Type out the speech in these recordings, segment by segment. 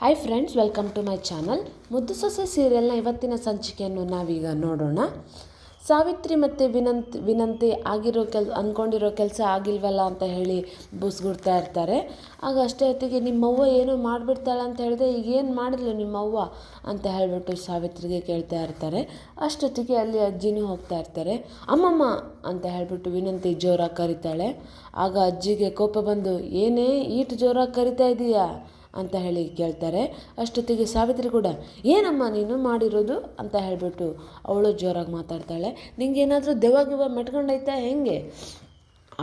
Hi friends welcome to my channel ಮುದ್ದು ಸೊಸೆ ಸೀರಿಯಲ್ನ ಇವತ್ತಿನ ಸಂಚಿಕೆಯನ್ನು ನಾವೀಗ ನೋಡೋಣ. ಸಾವಿತ್ರಿ ಮತ್ತು ವಿನಂತಿ ವಿನಂತಿ ಆಗಿರೋ ಕೆಲ್ ಅಂದ್ಕೊಂಡಿರೋ ಕೆಲಸ ಆಗಿಲ್ವಲ್ಲ ಅಂತ ಹೇಳಿ ಬುಸ್ಗುಡ್ತಾ ಇರ್ತಾರೆ. ಆಗ ಅಷ್ಟೇ ಹೊತ್ತಿಗೆ ನಿಮ್ಮವ್ವ ಏನೋ ಮಾಡಿಬಿಡ್ತಾಳೆ ಅಂತ ಹೇಳಿದೆ, ಈಗ ಏನು ಮಾಡಿದ್ಲು ನಿಮ್ಮವ್ವ ಅಂತ ಹೇಳಿಬಿಟ್ಟು ಸಾವಿತ್ರಿಗೆ ಕೇಳ್ತಾ ಇರ್ತಾರೆ. ಅಷ್ಟೊತ್ತಿಗೆ ಅಲ್ಲಿ ಅಜ್ಜಿನೂ ಹೋಗ್ತಾ ಇರ್ತಾರೆ. ಅಮ್ಮಮ್ಮ ಅಂತ ಹೇಳಿಬಿಟ್ಟು ವಿನಂತಿ ಜೋರಾಗಿ ಕರಿತಾಳೆ. ಆಗ ಅಜ್ಜಿಗೆ ಕೋಪ ಬಂದು, ಏನೇ ಈಟು ಜೋರಾಗಿ ಕರಿತಾ ಇದೀಯಾ? ಅಂತ ಹೇಳಿ ಕೇಳ್ತಾರೆ. ಅಷ್ಟೊತ್ತಿಗೆ ಸಾವಿತ್ರಿ ಕೂಡ, ಏನಮ್ಮ ನೀನು ಮಾಡಿರೋದು? ಅಂತ ಹೇಳಿಬಿಟ್ಟು ಅವಳು ಜೋರಾಗಿ ಮಾತಾಡ್ತಾಳೆ. ನಿಂಗೇನಾದರೂ ದೆವ್ವ ಗಿವ್ವ ಮೆಟ್ಕೊಂಡೈತಾ ಹೆಂಗೆ?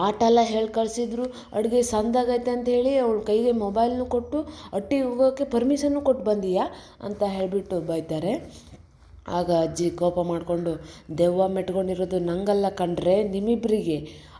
ಆಟ ಎಲ್ಲ ಹೇಳಿ ಕಳಿಸಿದ್ರು. ಅಡುಗೆ ಸಂದಾಗೈತೆ ಅಂತ ಹೇಳಿ ಅವಳು ಕೈಗೆ ಮೊಬೈಲ್ನು ಕೊಟ್ಟು, ಅಟ್ಟಿ ಹೋಗೋಕ್ಕೆ ಪರ್ಮಿಷನ್ನು ಕೊಟ್ಟು ಬಂದೀಯಾ ಅಂತ ಹೇಳಿಬಿಟ್ಟು ಬೈತಾರೆ. ಆಗ ಅಜ್ಜಿ ಕೋಪ ಮಾಡಿಕೊಂಡು, ದೆವ್ವ ಮೆಟ್ಕೊಂಡಿರೋದು ನಂಗಲ್ಲ ಕಂಡ್ರೆ ನಿಮ್ಮಿಬ್ಬರಿಗೆ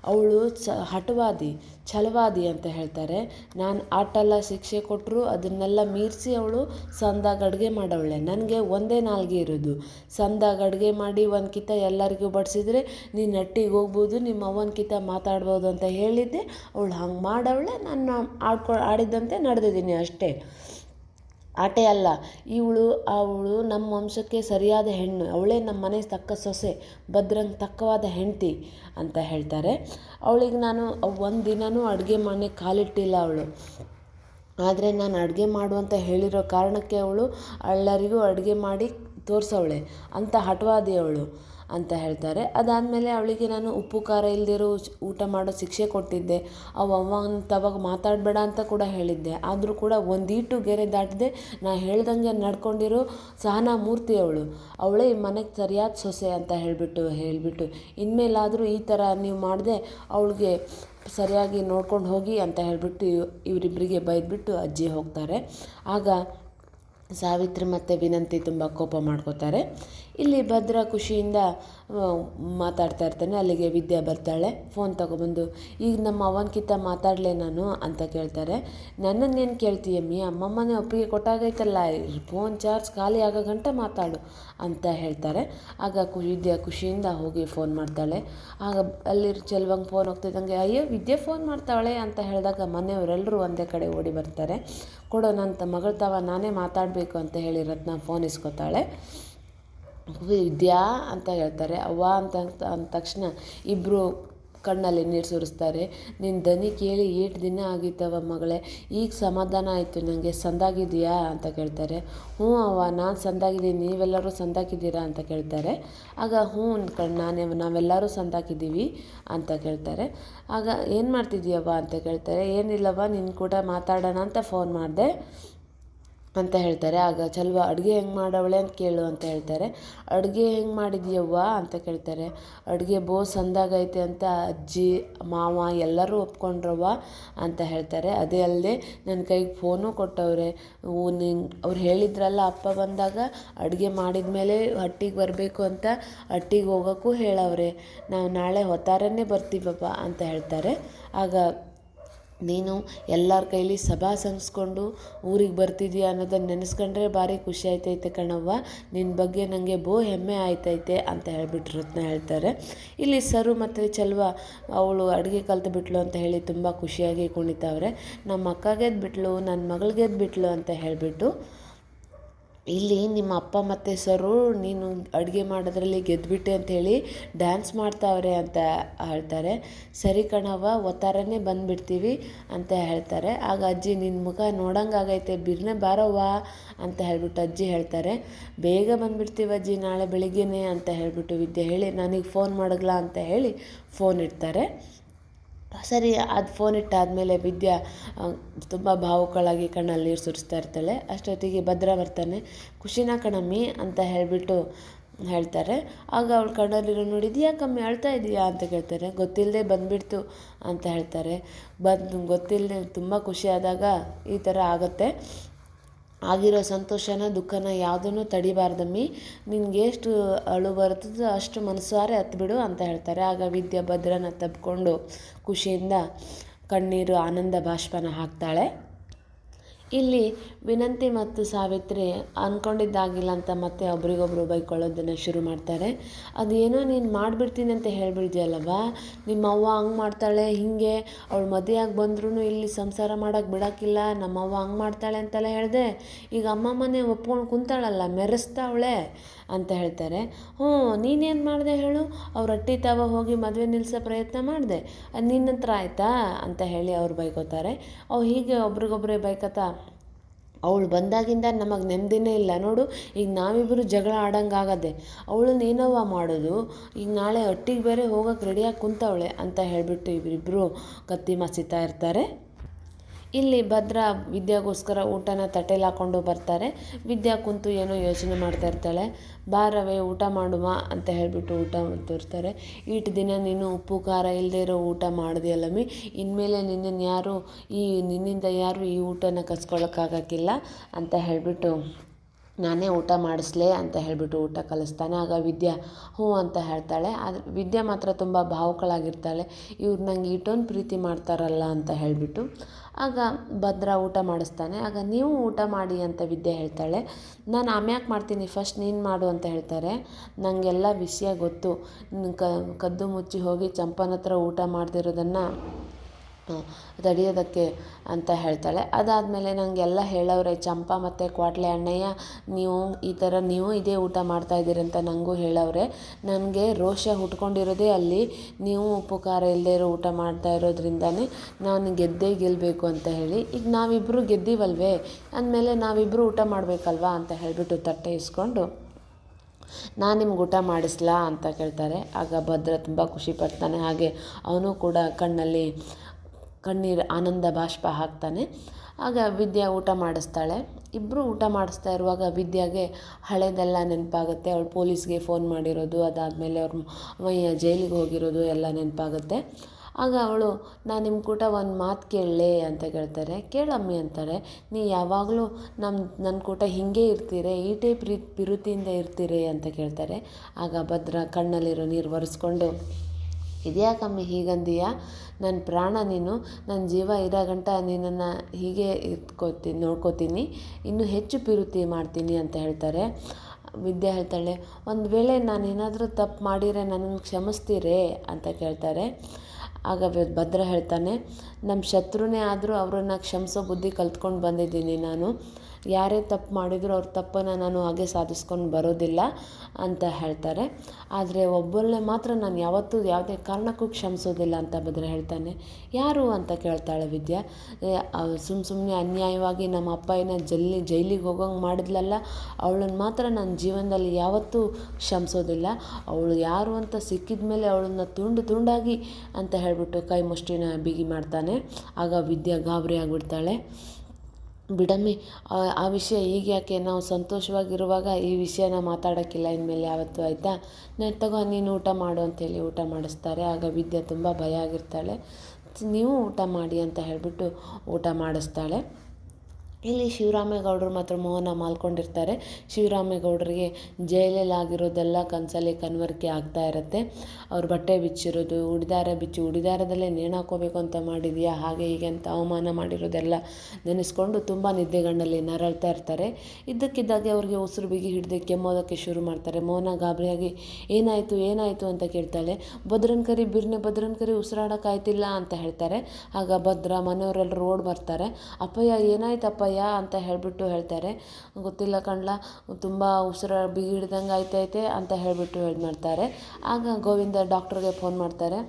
ಅವಳು ಚ, ಹಠವಾದಿ, ಛಲವಾದಿ ಅಂತ ಹೇಳ್ತಾರೆ. ನಾನು ಆಟಲ್ಲ ಶಿಕ್ಷೆ ಕೊಟ್ಟರು ಅದನ್ನೆಲ್ಲ ಮೀರಿಸಿ ಅವಳು ಸಂದಾಗ ಅಡುಗೆ ಮಾಡವಳೆ. ನನಗೆ ಒಂದೇ ನಾಲ್ಗೆ ಇರೋದು. ಸಂದಾಗ ಅಡುಗೆ ಮಾಡಿ ಒಂದು ಕಿತ ಎಲ್ಲರಿಗೂ ಬಡಿಸಿದ್ರೆ ನೀನು ನಟ್ಟಿಗೆ ಹೋಗ್ಬೋದು, ನಿಮ್ಮ ಅವ್ವನ ಕಿತ ಮಾತಾಡ್ಬೋದು ಅಂತ ಹೇಳಿದ್ದೆ. ಅವಳು ಹಂಗೆ ಮಾಡವಳೆ. ನಾನು ಆಡ್ಕೊ, ಆಡಿದ್ದಂತೆ ನಡೆದಿದ್ದೀನಿ ಅಷ್ಟೇ. ಆಟೆ ಅಲ್ಲ. ಇವಳು, ಅವಳು ನಮ್ಮ ವಂಶಕ್ಕೆ ಸರಿಯಾದ ಹೆಣ್ಣು. ಅವಳೇ ನಮ್ಮ ಮನೆ ತಕ್ಕ ಸೊಸೆ, ಭದ್ರಂಗೆ ತಕ್ಕವಾದ ಹೆಂಡತಿ ಅಂತ ಹೇಳ್ತಾರೆ. ಅವಳಿಗೆ ನಾನು ಒಂದು ದಿನವೂ ಅಡುಗೆ ಮನೆ ಕಾಲಿಟ್ಟಿಲ್ಲ ಅವಳು. ಆದರೆ ನಾನು ಅಡುಗೆ ಮಾಡು ಅಂತ ಹೇಳಿರೋ ಕಾರಣಕ್ಕೆ ಅವಳು ಎಲ್ಲರಿಗೂ ಅಡುಗೆ ಮಾಡಿ ತೋರಿಸವಳೆ ಅಂಥ ಹಠವಾದಿ ಅವಳು ಅಂತ ಹೇಳ್ತಾರೆ. ಅದಾದಮೇಲೆ ಅವಳಿಗೆ, ನಾನು ಉಪ್ಪು, ಖಾರ ಇಲ್ಲದಿರೋ ಊಟ ಮಾಡೋ ಶಿಕ್ಷೆ ಕೊಟ್ಟಿದ್ದೆ. ಅವ ಅವ್ವನ ತವಾಗ ಮಾತಾಡಬೇಡ ಅಂತ ಕೂಡ ಹೇಳಿದ್ದೆ. ಆದರೂ ಕೂಡ ಒಂದೀಟು ಗೆರೆ ದಾಟದೆ. ನಾ ಹೇಳ್ದಂಗೆ ನಡ್ಕೊಂಡಿರೋ ಸಹನಾ ಮೂರ್ತಿ ಅವಳು ಅವಳೇ ಮನೆಗೆ ಸರಿಯಾದ ಸೊಸೆ ಅಂತ ಹೇಳಿಬಿಟ್ಟು ಹೇಳಿಬಿಟ್ಟು, ಇನ್ಮೇಲಾದರೂ ಈ ಥರ ನೀವು ಮಾಡದೆ ಅವಳಿಗೆ ಸರಿಯಾಗಿ ನೋಡ್ಕೊಂಡು ಹೋಗಿ ಅಂತ ಹೇಳಿಬಿಟ್ಟು ಇವರಿಬ್ಬರಿಗೆ ಬೈದ್ಬಿಟ್ಟು ಅಜ್ಜಿ ಹೋಗ್ತಾರೆ. ಆಗ ಸಾವಿತ್ರಿ ಮತ್ತು ವಿನಂತಿ ತುಂಬ ಕೋಪ ಮಾಡ್ಕೋತಾರೆ. ಇಲ್ಲಿ ಭದ್ರ ಖುಷಿಯಿಂದ ಮಾತಾಡ್ತಾ ಇರ್ತಾನೆ. ಅಲ್ಲಿಗೆ ವಿದ್ಯಾ ಬರ್ತಾಳೆ. ಫೋನ್ ತಗೊಬಂದು, ಈಗ ನಮ್ಮ ಅವನಕಿಂತ ಮಾತಾಡಲೆ ನಾನು? ಅಂತ ಕೇಳ್ತಾರೆ. ನನ್ನನ್ನೇನು ಕೇಳ್ತೀಯಮ್ಮಿ ಅಮ್ಮಮ್ಮನೇ ಒಪ್ಪಿಗೆ ಕೊಟ್ಟಾಗೈತಲ್ಲ. ಫೋನ್ ಚಾರ್ಜ್ ಖಾಲಿ ಆಗೋ ಗಂಟ ಮಾತಾಡು, ಅಂತ ಹೇಳ್ತಾರೆ. ಆಗ ವಿದ್ಯಾ ಖುಷಿಯಿಂದ ಹೋಗಿ ಫೋನ್ ಮಾಡ್ತಾಳೆ. ಆಗ ಅಲ್ಲಿ ಚೆಲ್ವಂಗೆ ಫೋನ್ ಹೋಗ್ತಿದ್ದಂಗೆ, ಅಯ್ಯೋ, ವಿದ್ಯೆ ಫೋನ್ ಮಾಡ್ತಾಳೆ ಅಂತ ಹೇಳಿದಾಗ ಮನೆಯವರೆಲ್ಲರೂ ಒಂದೇ ಕಡೆ ಓಡಿ ಬರ್ತಾರೆ. ಕೊಡೋ ನನ್ನ ಮಗಳ ತಾವ ನಾನೇ ಮಾತಾಡಬೇಕು ಅಂತ ಹೇಳಿ ರತ್ನ ಫೋನ್ ಇಸ್ಕೊತಾಳೆ. ವಿದ್ಯಾ ಅಂತ ಹೇಳ್ತಾರೆ. ಅವ್ವ, ಅಂತ ಅಂದ ತಕ್ಷಣ ಇಬ್ಬರು ಕಣ್ಣಲ್ಲಿ ನೀರು ಸುರಿಸ್ತಾರೆ. ನಿನ್ನ ದನಿ ಕೇಳಿ ಏಟು ದಿನ ಆಗಿತ್ತವ ಮಗಳೇ, ಈಗ ಸಮಾಧಾನ ಆಯಿತು ನನಗೆ ಸಂದಾಗಿದೆಯಾ ಅಂತ ಕೇಳ್ತಾರೆ. ಹ್ಞೂ ಅವ್ವ, ನಾನು ಸಂದಾಗಿದ್ದೀನಿ, ನೀವೆಲ್ಲರೂ ಸಂದಾಕಿದ್ದೀರಾ ಅಂತ ಕೇಳ್ತಾರೆ. ಆಗ ಹ್ಞೂ ಕಣ್, ನಾನೇ, ನಾವೆಲ್ಲರೂ ಸಂದಾಕಿದ್ದೀವಿ ಅಂತ ಕೇಳ್ತಾರೆ. ಆಗ ಏನು ಮಾಡ್ತಿದ್ದೀಯವ್ವ ಅಂತ ಕೇಳ್ತಾರೆ. ಏನಿಲ್ಲವ್ವ ನಿನ್ನ ಕೂಡ ಮಾತಾಡೋಣ ಅಂತ ಫೋನ್ ಮಾಡಿದೆ. ಅಂತ ಹೇಳ್ತಾರೆ. ಆಗ ಚಲ್ವ, ಅಡುಗೆ ಹೆಂಗೆ ಮಾಡವಳೆ ಅಂತ ಕೇಳು ಅಂತ ಹೇಳ್ತಾರೆ. ಅಡುಗೆ ಹೆಂಗೆ ಮಾಡಿದ್ಯವ್ವ ಅಂತ ಕೇಳ್ತಾರೆ. ಅಡುಗೆ ಬೋ ಸಂದಾಗೈತೆ ಅಂತ ಅಜ್ಜಿ, ಮಾವ ಎಲ್ಲರೂ ಒಪ್ಕೊಂಡ್ರವ್ವ ಅಂತ ಹೇಳ್ತಾರೆ. ಅದೇ ಅಲ್ಲದೆ ನನ್ನ ಕೈಗೆ ಫೋನು ಕೊಟ್ಟವ್ರೆ. ಅವ್ರು ಹೇಳಿದ್ರಲ್ಲ, ಅಪ್ಪ ಬಂದಾಗ ಅಡುಗೆ ಮಾಡಿದ ಮೇಲೆ ಹಟ್ಟಿಗೆ ಬರಬೇಕು ಅಂತ ಹಟ್ಟಿಗೆ ಹೋಗೋಕ್ಕೂ ಹೇಳವ್ರೆ. ನಾವು ನಾಳೆ ಹೊತ್ತಾರನೇ ಬರ್ತೀವಪ್ಪ ಅಂತ ಹೇಳ್ತಾರೆ. ಆಗ ನೀನು ಎಲ್ಲರ ಕೈಲಿ ಸಭಾ ಸಂಸ್ಕೊಂಡು ಊರಿಗೆ ಬರ್ತಿದ್ದೀಯ ಅನ್ನೋದನ್ನು ನೆನೆಸ್ಕೊಂಡ್ರೆ ಭಾರಿ ಖುಷಿ ಆಯ್ತೈತೆ ಕಣವ್ವ. ನಿನ್ನ ಬಗ್ಗೆ ನನಗೆ ಬೋ ಹೆಮ್ಮೆ ಆಯ್ತೈತೆ ಅಂತ ಹೇಳ್ಬಿಟ್ಟು ರತ್ನ ಹೇಳ್ತಾರೆ. ಇಲ್ಲಿ ಸರು ಮತ್ತು ಚಲ್ವ, ಅವಳು ಅಡುಗೆ ಕಲ್ತು ಬಿಟ್ಲು ಅಂತ ಹೇಳಿ ತುಂಬ ಖುಷಿಯಾಗಿ ಕುಣಿತಾವ್ರೆ. ನಮ್ಮ ಅಕ್ಕ ಗೆದ್ಬಿಟ್ಲು ನನ್ನ ಮಗಳು ಗೆದ್ಬಿಟ್ಲು ಅಂತ ಹೇಳಿಬಿಟ್ಟು ಇಲ್ಲಿ ನಿಮ್ಮ ಅಪ್ಪ ಮತ್ತು ಸರು, ನೀನು ಅಡುಗೆ ಮಾಡೋದ್ರಲ್ಲಿ ಗೆದ್ದುಬಿಟ್ಟೆ ಅಂಥೇಳಿ ಡ್ಯಾನ್ಸ್ ಮಾಡ್ತಾವ್ರೆ ಅಂತ ಹೇಳ್ತಾರೆ. ಸರಿ ಕಣವ್ವ, ಒತ್ತಾರನೇ ಬಂದುಬಿಡ್ತೀವಿ ಅಂತ ಹೇಳ್ತಾರೆ. ಆಗ ಅಜ್ಜಿ ನಿನ್ನ ಮುಖ ನೋಡಂಗಾಗೈತೆ ಬಿರ್ನೆ ಬಾರವ್ವ ಅಂತ ಹೇಳ್ಬಿಟ್ಟು ಅಜ್ಜಿ ಹೇಳ್ತಾರೆ. ಬೇಗ ಬಂದುಬಿಡ್ತೀವಿ ಅಜ್ಜಿ, ನಾಳೆ ಬೆಳಿಗ್ಗೆನೇ ಅಂತ ಹೇಳಿಬಿಟ್ಟು ವಿದ್ಯೆ ಹೇಳಿ, ನನಗೆ ಫೋನ್ ಮಾಡಗ್ಲಾ ಅಂತ ಹೇಳಿ ಫೋನ್ ಇಡ್ತಾರೆ. ಸರಿ, ಅದು ಫೋನ್ ಇಟ್ಟಾದಮೇಲೆ ವಿದ್ಯಾ ತುಂಬ ಭಾವುಕಳಾಗಿ ಕಣ್ಣಲ್ಲಿ ನೀರು ಸುರಿಸ್ತಾ ಇರ್ತಾಳೆ. ಅಷ್ಟೊತ್ತಿಗೆ ಭದ್ರ ಬರ್ತಾನೆ. ಖುಷಿನ ಕಣಮ್ಮಿ ಅಂತ ಹೇಳಿಬಿಟ್ಟು ಹೇಳ್ತಾರೆ. ಆಗ ಅವಳು ಕಣ್ಣಲ್ಲಿರೋ ನೋಡಿದ್ಯಾ, ಕಮ್ಮಿ ಅಳ್ತಾ ಇದೆಯಾ ಅಂತ ಕೇಳ್ತಾರೆ. ಗೊತ್ತಿಲ್ಲದೆ ಬಂದುಬಿಡ್ತು ಅಂತ ಹೇಳ್ತಾರೆ. ಬಂದು ಗೊತ್ತಿಲ್ಲದೆ ತುಂಬ ಖುಷಿಯಾದಾಗ ಈ ಥರ ಆಗುತ್ತೆ. ಆಗಿರೋ ಸಂತೋಷನ, ದುಃಖನ ಯಾವುದನ್ನು ತಡಿಬಾರ್ದಮ್ಮಿ. ನಿನಗೆ ಎಷ್ಟು ಅಳು ಬರ್ತದೋ ಅಷ್ಟು ಮನಸಾರೆ ಹತ್ಬಿಡು ಅಂತ ಹೇಳ್ತಾರೆ. ಆಗ ವಿದ್ಯಾಭದ್ರನ ಖುಷಿಯಿಂದ ಕಣ್ಣೀರು ಆನಂದ ಬಾಷ್ಪನ ಹಾಕ್ತಾಳೆ. ಇಲ್ಲಿ ವಿನಂತಿ ಮತ್ತು ಸಾವಿತ್ರಿ ಅಂದ್ಕೊಂಡಿದ್ದಾಗಿಲ್ಲ ಅಂತ ಮತ್ತೆ ಒಬ್ರಿಗೊಬ್ರು ಬೈಕೊಳ್ಳೋದನ್ನು ಶುರು ಮಾಡ್ತಾರೆ. ಅದೇನೋ ನೀನು ಮಾಡಿಬಿಡ್ತೀನಿ ಅಂತ ಹೇಳ್ಬಿಡ್ತೀಯಲ್ಲವ್ವ ನಿಮ್ಮ ಅವ್ವ ಹಂಗೆ ಮಾಡ್ತಾಳೆ, ಹೀಗೆ? ಅವಳು ಮದುವೆಯಾಗಿ ಬಂದ್ರೂ ಇಲ್ಲಿ ಸಂಸಾರ ಮಾಡೋಕ್ಕೆ ಬಿಡೋಕ್ಕಿಲ್ಲ, ನಮ್ಮವ್ವ ಹಂಗೆ ಮಾಡ್ತಾಳೆ ಅಂತೆಲ್ಲ ಹೇಳಿದೆ. ಈಗ ಅಮ್ಮ ಮನೆ ಒಪ್ಕೊಂಡು ಕುಂತಾಳಲ್ಲ, ಮೆರೆಸ್ತಾವಳೆ. ಅಂತ ಹೇಳ್ತಾರೆ. ಹ್ಞೂ, ನೀನೇನು ಮಾಡಿದೆ ಹೇಳು? ಅವ್ರ ಅಟ್ಟಿ ತಾವ ಹೋಗಿ ಮದುವೆ ನಿಲ್ಲಿಸೋ ಪ್ರಯತ್ನ ಮಾಡಿದೆ. ಅದು ನಿನ್ನ ಆಯಿತಾ? ಅಂತ ಹೇಳಿ ಅವ್ರು ಬೈಕೋತಾರೆ. ಅವು ಹೀಗೆ ಒಬ್ರಿಗೊಬ್ರೇ ಬೈಕತ್ತಾ? ಅವಳು ಬಂದಾಗಿಂದ ನಮಗೆ ನೆಮ್ಮದಿನೇ ಇಲ್ಲ. ನೋಡು, ಈಗ ನಾವಿಬ್ಬರು ಜಗಳ ಆಡಂಗೆ ಆಗದೆ. ಅವಳನ್ನ ಏನವ್ವ ಮಾಡೋದು. ಈಗ ನಾಳೆ ಒಟ್ಟಿಗೆ ಬೇರೆ ಹೋಗೋಕೆ ರೆಡಿಯಾಗಿ ಕುಂತವಳೆ ಅಂತ ಹೇಳಿಬಿಟ್ಟು ಇವರಿಬ್ಬರು ಕತ್ತಿ ಮಸಿತಾ ಇರ್ತಾರೆ. ಇಲ್ಲಿ ಭದ್ರ ವಿದ್ಯಾಗೋಸ್ಕರ ಊಟನ ತಟ್ಟೆಲಿ ಹಾಕ್ಕೊಂಡು ಬರ್ತಾರೆ. ವಿದ್ಯಾ ಕುಂತು ಏನೋ ಯೋಚನೆ ಮಾಡ್ತಾ ಇರ್ತಾಳೆ. ಬಾರವೇ ಊಟ ಮಾಡುವ ಅಂತ ಹೇಳಿಬಿಟ್ಟು ಊಟ ತೋರಿಸ್ತಾರೆ. ಇಷ್ಟು ದಿನ ನೀನು ಉಪ್ಪು, ಖಾರ ಇಲ್ಲದೆ ಇರೋ ಊಟ ಮಾಡಿದೆಯಲ್ಲಮ್ಮಿ ಇನ್ಮೇಲೆ ನಿನ್ನನ್ನು ಯಾರು ಈ ನಿನ್ನಿಂದ ಯಾರು ಈ ಊಟನ ಕಸ್ಕೊಳ್ಳೋಕ್ಕಾಗಕ್ಕಿಲ್ಲ ಅಂತ ಹೇಳಿಬಿಟ್ಟು ನಾನೇ ಊಟ ಮಾಡಿಸ್ಲೇ ಅಂತ ಹೇಳಿಬಿಟ್ಟು ಊಟ ಕಲಿಸ್ತಾನೆ. ಆಗ ವಿದ್ಯಾ ಹ್ಞೂ ಅಂತ ಹೇಳ್ತಾಳೆ. ಆದರೆ ವಿದ್ಯಾ ಮಾತ್ರ ತುಂಬ ಭಾವುಕಳಾಗಿರ್ತಾಳೆ. ಇವ್ರು ನಂಗೆ ಇಷ್ಟೊಂದು ಪ್ರೀತಿ ಮಾಡ್ತಾರಲ್ಲ ಅಂತ ಹೇಳಿಬಿಟ್ಟು ಆಗ ಭದ್ರ ಊಟ ಮಾಡಿಸ್ತಾನೆ. ಆಗ ನೀವು ಊಟ ಮಾಡಿ ಅಂತ ವಿದ್ಯೆ ಹೇಳ್ತಾಳೆ. ನಾನು ಆಮ್ಯಾಕೆ ಮಾಡ್ತೀನಿ ಫಸ್ಟ್ ನೀನು ಮಾಡು ಅಂತ ಹೇಳ್ತಾರೆ. ನನಗೆಲ್ಲ ವಿಷಯ ಗೊತ್ತು. ಕದ್ದು ಮುಚ್ಚಿ ಹೋಗಿ ಚಂಪನ ಹತ್ರ ಊಟ ಮಾಡ್ದಿರೋದನ್ನು ತಡಿಯೋದಕ್ಕೆ ಅಂತ ಹೇಳ್ತಾಳೆ. ಅದಾದಮೇಲೆ ನನಗೆಲ್ಲ ಹೇಳವ್ರೆ, ಚಂಪಾ ಮತ್ತು ಕ್ವಾಟ್ಲೆ ಅಣ್ಣಯ್ಯ, ನೀವು ಈ ಥರ ನೀವು ಇದೇ ಊಟ ಮಾಡ್ತಾ ಅಂತ ನನಗೂ ಹೇಳವ್ರೆ. ನನಗೆ ರೋಷ ಹುಟ್ಕೊಂಡಿರೋದೇ ಅಲ್ಲಿ. ನೀವು ಉಪ್ಪು ಖಾರ ಇಲ್ಲದೇ ಇರೋ ಊಟ ಮಾಡ್ತಾ ಇರೋದ್ರಿಂದನೇ ನಾನು ಗೆದ್ದೇ ಗೆಲ್ಲಬೇಕು ಅಂತ ಹೇಳಿ. ಈಗ ನಾವಿಬ್ಬರು ಗೆದ್ದೀವಲ್ವೇ? ಅಂದಮೇಲೆ ನಾವಿಬ್ಬರು ಊಟ ಮಾಡಬೇಕಲ್ವಾ ಅಂತ ಹೇಳಿಬಿಟ್ಟು ತಟ್ಟೆ ಇಸ್ಕೊಂಡು, ನಾನು ನಿಮ್ಗೆ ಊಟ ಮಾಡಿಸ್ಲಾ ಅಂತ ಕೇಳ್ತಾರೆ. ಆಗ ಭದ್ರ ತುಂಬ ಖುಷಿ ಪಡ್ತಾನೆ. ಹಾಗೆ ಅವನು ಕೂಡ ಕಣ್ಣಲ್ಲಿ ಕಣ್ಣೀರು ಆನಂದ ಬಾಷ್ಪ ಹಾಕ್ತಾನೆ. ಆಗ ವಿದ್ಯಾ ಊಟ ಮಾಡಿಸ್ತಾಳೆ. ಇಬ್ಬರು ಊಟ ಮಾಡಿಸ್ತಾ ಇರುವಾಗ ವಿದ್ಯಾಗೆ ಹಳೆದೆಲ್ಲ ನೆನಪಾಗುತ್ತೆ. ಅವಳು ಪೊಲೀಸ್ಗೆ ಫೋನ್ ಮಾಡಿರೋದು, ಅದಾದಮೇಲೆ ಅವ್ರ ಮಯ್ಯ ಜೈಲಿಗೆ ಹೋಗಿರೋದು ಎಲ್ಲ ನೆನಪಾಗುತ್ತೆ. ಆಗ ಅವಳು, ನಾನು ನಿಮ್ಮ ಕೂಟ ಒಂದು ಮಾತು ಕೇಳಲೇ ಅಂತ ಕೇಳ್ತಾರೆ. ಕೇಳಮ್ಮಿ ಅಂತಾರೆ. ನೀ ಯಾವಾಗಲೂ ನಮ್ಮ ನನ್ನ ಕೂಟ ಹೀಗೆ ಇರ್ತೀರೆ ಈಟೇ ಪ್ರೀ ಬಿರುತಿಯಿಂದ ಇರ್ತೀರಿ ಅಂತ ಕೇಳ್ತಾರೆ. ಆಗ ಭದ್ರ ಕಣ್ಣಲ್ಲಿರೋ ನೀರು ಒರೆಸ್ಕೊಂಡು ಇದ್ಯಾಕಮ್ಮಿ ಹೀಗಂದೀಯ? ನನ್ನ ಪ್ರಾಣ ನೀನು ನನ್ನ ಜೀವ ಇರೋ ಗಂಟ ನಿನ್ನನ್ನು ಹೀಗೆ ಇಟ್ಕೋತೀನಿ ನೋಡ್ಕೋತೀನಿ. ಇನ್ನೂ ಹೆಚ್ಚು ಪಿರುತಿ ಮಾಡ್ತೀನಿ ಅಂತ ಹೇಳ್ತಾರೆ. ವಿದ್ಯಾ ಹೇಳ್ತಾಳೆ, ಒಂದು ವೇಳೆ ನಾನು ಏನಾದರೂ ತಪ್ಪು ಮಾಡಿದರೆ ನನ್ನನ್ನು ಕ್ಷಮಿಸ್ತೀರೇ ಅಂತ ಕೇಳ್ತಾರೆ. ಆಗ ಭದ್ರ ಹೇಳ್ತಾನೆ ನಮ್ಮ ಶತ್ರುನೇ ಆದರೂ ಅವರನ್ನು ಕ್ಷಮಿಸೋ ಬುದ್ಧಿ ಕಲ್ತ್ಕೊಂಡು ಬಂದಿದ್ದೀನಿ ನಾನು. ಯಾರೇ ತಪ್ಪು ಮಾಡಿದರೂ ಅವ್ರ ತಪ್ಪನ್ನು ನಾನು ಹಾಗೆ ಸಾಧಿಸ್ಕೊಂಡು ಬರೋದಿಲ್ಲ ಅಂತ ಹೇಳ್ತಾರೆ. ಆದರೆ ಒಬ್ಬಳನ್ನೇ ಮಾತ್ರ ನಾನು ಯಾವತ್ತೂ ಯಾವುದೇ ಕಾರಣಕ್ಕೂ ಕ್ಷಮಿಸೋದಿಲ್ಲ ಅಂತ ಭದ್ರ ಹೇಳ್ತಾನೆ. ಯಾರು ಅಂತ ಕೇಳ್ತಾಳೆ ವಿದ್ಯಾ? ಸುಮ್ಮ ಸುಮ್ಮನೆ ಅನ್ಯಾಯವಾಗಿ ನಮ್ಮ ಅಪ್ಪಯ್ಯನ ಜಲ್ಲಿ, ಜೈಲಿಗೆ ಹೋಗೋಂಗೆ ಮಾಡಿದ್ಲಲ್ಲ ಅವಳನ್ನು ಮಾತ್ರ ನನ್ನ ಜೀವನದಲ್ಲಿ ಯಾವತ್ತೂ ಕ್ಷಮಿಸೋದಿಲ್ಲ. ಅವಳು ಯಾರು ಅಂತ ಸಿಕ್ಕಿದ ಮೇಲೆ ಅವಳನ್ನು ತುಂಡು ತುಂಡಾಗಿ ಅಂತ ಹೇಳಿಬಿಟ್ಟು ಕೈ ಮುಷ್ಟಿನ ಬಿಗಿ ಮಾಡ್ತಾನೆ. ಆಗ ವಿದ್ಯಾ ಗಾಬರಿ ಆಗಿಬಿಡ್ತಾಳೆ. ಬಿಡಮ್ಮಿ, ಆ ವಿಷಯ ಈಗ ಯಾಕೆ ನಾವು ಸಂತೋಷವಾಗಿರುವಾಗ ಈ ವಿಷಯನ ಮಾತಾಡೋಕ್ಕಿಲ್ಲ ಇನ್ಮೇಲೆ ಯಾವತ್ತೂ ಆಯಿತಾ? ನಾನು ತಗೋ, ನೀನು ಊಟ ಮಾಡು ಅಂತೇಳಿ ಊಟ ಮಾಡಿಸ್ತಾರೆ. ಆಗ ವಿದ್ಯೆ ತುಂಬ ಭಯ ಆಗಿರ್ತಾಳೆ. ನೀವು ಊಟ ಮಾಡಿ ಅಂತ ಹೇಳಿಬಿಟ್ಟು ಊಟ ಮಾಡಿಸ್ತಾಳೆ. ಇಲ್ಲಿ ಶಿವರಾಮೇಗೌಡರು ಮಾತ್ರ ಮೋಹನ ಮಾಲ್ಕೊಂಡಿರ್ತಾರೆ. ಶಿವರಾಮೇಗೌಡರಿಗೆ ಜೈಲಲ್ಲಿ ಆಗಿರೋದೆಲ್ಲ ಕನಸಲ್ಲಿ ಕನ್ವರ್ಕೆ ಆಗ್ತಾ ಇರುತ್ತೆ. ಅವ್ರ ಬಟ್ಟೆ ಬಿಚ್ಚಿರೋದು, ಉಡಿದಾರ ಬಿಚ್ಚಿ, ಉಡಿದಾರದಲ್ಲೇ ನೇಣು ಹಾಕೋಬೇಕು ಅಂತ ಮಾಡಿದೆಯಾ, ಹಾಗೆ ಹೀಗೆ ಅಂತ ಅವಮಾನ ಮಾಡಿರೋದೆಲ್ಲ ನೆನೆಸ್ಕೊಂಡು ತುಂಬ ನಿದ್ದೆಗಣ್ಣಲ್ಲಿ ನರಳ್ತಾ ಇರ್ತಾರೆ. ಇದ್ದಕ್ಕಿದ್ದಾಗೆ ಅವ್ರಿಗೆ ಉಸಿರು ಬಿಗಿ ಹಿಡಿದು ಕೆಮ್ಮೋದಕ್ಕೆ ಶುರು ಮಾಡ್ತಾರೆ. ಮೋಹನ ಗಾಬರಿಯಾಗಿ, ಏನಾಯಿತು ಏನಾಯಿತು? ಅಂತ ಕೇಳ್ತಾಳೆ. ಭದ್ರನ್ ಕರಿ, ಬಿರ್ನೆ, ಭದ್ರನ್ ಕರಿ ಉಸಿರಾಡೋಕ್ಕಾಯ್ತಿಲ್ಲ ಅಂತ ಹೇಳ್ತಾರೆ. ಆಗ ಭದ್ರ ಮನೆಯವರೆಲ್ಲರೂ ಓಡ್ ಬರ್ತಾರೆ. ಅಪ್ಪಯ್ಯ, ಏನಾಯ್ತಪ್ಪ ಯಾ ಅಂತ ಹೇಳಿಬಿಟ್ಟು ಹೇಳ್ತಾರೆ. ಗೊತ್ತಿಲ್ಲ ಕಣ್ಲಾ, ತುಂಬ ಉಸಿರ ಬಿಗಿಡ್ದಂಗೆ ಆಯ್ತೈತೆ ಅಂತ ಹೇಳಿಬಿಟ್ಟು ಇದು ಮಾಡ್ತಾರೆ. ಆಗ ಗೋವಿಂದ ಡಾಕ್ಟ್ರಿಗೆ ಫೋನ್ ಮಾಡ್ತಾರೆ.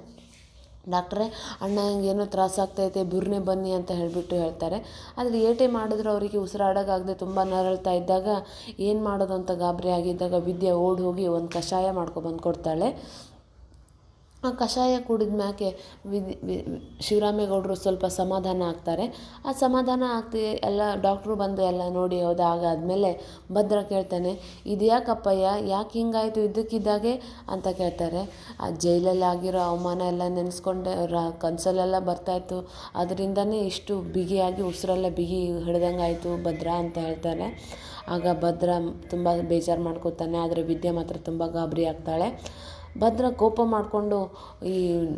ಡಾಕ್ಟ್ರೇ, ಅಣ್ಣ ಏನೋ ತ್ರಾಸಾಗ್ತೈತೆ ಬುರ್ನೆ ಬನ್ನಿ ಅಂತ ಹೇಳಿಬಿಟ್ಟು ಹೇಳ್ತಾರೆ. ಆದರೆ ಏಟೆ ಮಾಡಿದ್ರು ಅವರಿಗೆ ಉಸಿರಾಡೋಕ್ಕಾಗದೆ ತುಂಬ ನರಳ್ತಾ ಇದ್ದಾಗ ಏನು ಮಾಡೋದು ಅಂತ ಗಾಬರಿ ಆಗಿದ್ದಾಗ ವಿದ್ಯೆ ಓಡಿ ಹೋಗಿ ಒಂದು ಕಷಾಯ ಮಾಡ್ಕೊಬಂದು ಕೊಡ್ತಾಳೆ ಆ ಕಷಾಯ ಕುಡಿದ ಮ್ಯಾಕೆ ವಿಧಿ ಶಿವರಾಮೇಗೌಡರು ಸ್ವಲ್ಪ ಸಮಾಧಾನ ಆಗ್ತಾರೆ. ಆ ಸಮಾಧಾನ ಆಗ್ತಿ, ಎಲ್ಲ ಡಾಕ್ಟ್ರು ಬಂದು ಎಲ್ಲ ನೋಡಿ ಹೋದ ಆಗಾದಮೇಲೆ ಭದ್ರ ಕೇಳ್ತಾನೆ, ಇದು ಯಾಕಪ್ಪಯ್ಯ, ಯಾಕೆ ಹಿಂಗಾಯಿತು ಇದ್ದಕ್ಕಿದ್ದಾಗೆ? ಅಂತ ಕೇಳ್ತಾರೆ. ಆ ಜೈಲಲ್ಲಿ ಆಗಿರೋ ಅವಮಾನ ಎಲ್ಲ ನೆನೆಸ್ಕೊಂಡೆ, ರ, ಕನಸಲ್ಲೆಲ್ಲ ಬರ್ತಾಯಿತ್ತು. ಅದರಿಂದನೇ ಇಷ್ಟು ಬಿಗಿಯಾಗಿ ಉಸಿರೆಲ್ಲ ಬಿಗಿ ಹಿಡ್ದಂಗೆ ಆಯಿತು ಭದ್ರ ಅಂತ ಹೇಳ್ತಾರೆ. ಆಗ ಭದ್ರ ತುಂಬ ಬೇಜಾರು ಮಾಡ್ಕೋತಾನೆ, ಆದರೆ ವಿದ್ಯೆ ಮಾತ್ರ ತುಂಬ ಗಾಬರಿ ಆಗ್ತಾಳೆ. ಭದ್ರ ಕೋಪ ಮಾಡಿಕೊಂಡು ಈ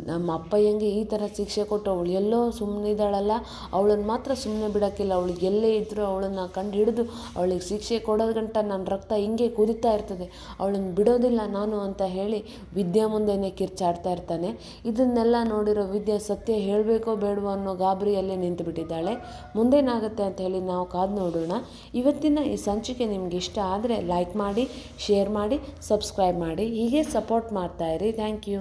ನಮ್ಮ ಅಪ್ಪಯ್ಯಂಗೆ ಈ ಥರ ಶಿಕ್ಷೆ ಕೊಟ್ಟು ಅವಳು ಎಲ್ಲೋ ಸುಮ್ಮನಿದ್ದಾಳಲ್ಲ ಅವಳನ್ನು ಮಾತ್ರ ಸುಮ್ಮನೆ ಬಿಡೋಕ್ಕಿಲ್ಲ. ಅವಳಿಗೆ ಎಲ್ಲೇ ಇದ್ದರೂ ಅವಳನ್ನು ಕಂಡು ಹಿಡಿದು ಅವಳಿಗೆ ಶಿಕ್ಷೆ ಕೊಡೋದು ಗಂಟ ನನ್ನ ರಕ್ತ ಹಿಂಗೆ ಕುದಿತಾ ಇರ್ತದೆ. ಅವಳನ್ನು ಬಿಡೋದಿಲ್ಲ ನಾನು ಅಂತ ಹೇಳಿ ವಿದ್ಯೆ ಮುಂದೆನೇ ಕಿರ್ಚಾಡ್ತಾ ಇರ್ತಾನೆ. ಇದನ್ನೆಲ್ಲ ನೋಡಿರೋ ವಿದ್ಯೆ ಸತ್ಯ ಹೇಳಬೇಕೋ ಬೇಡವೋ ಅನ್ನೋ ಗಾಬರಿಯಲ್ಲೇ ನಿಂತು ಬಿಟ್ಟಿದ್ದಾಳೆ ಮುಂದೇನಾಗುತ್ತೆ ಅಂತ ಹೇಳಿ ನಾವು ಕಾದು ನೋಡೋಣ. ಇವತ್ತಿನ ಈ ಸಂಚಿಕೆ ನಿಮ್ಗೆ ಇಷ್ಟ ಆದರೆ ಲೈಕ್ ಮಾಡಿ ಶೇರ್ ಮಾಡಿ ಸಬ್ಸ್ಕ್ರೈಬ್ ಮಾಡಿ. ಹೀಗೆ ಸಪೋರ್ಟ್ ಮಾಡ್ತಾಯಿರಿ ಥ್ಯಾಂಕ್ ಯು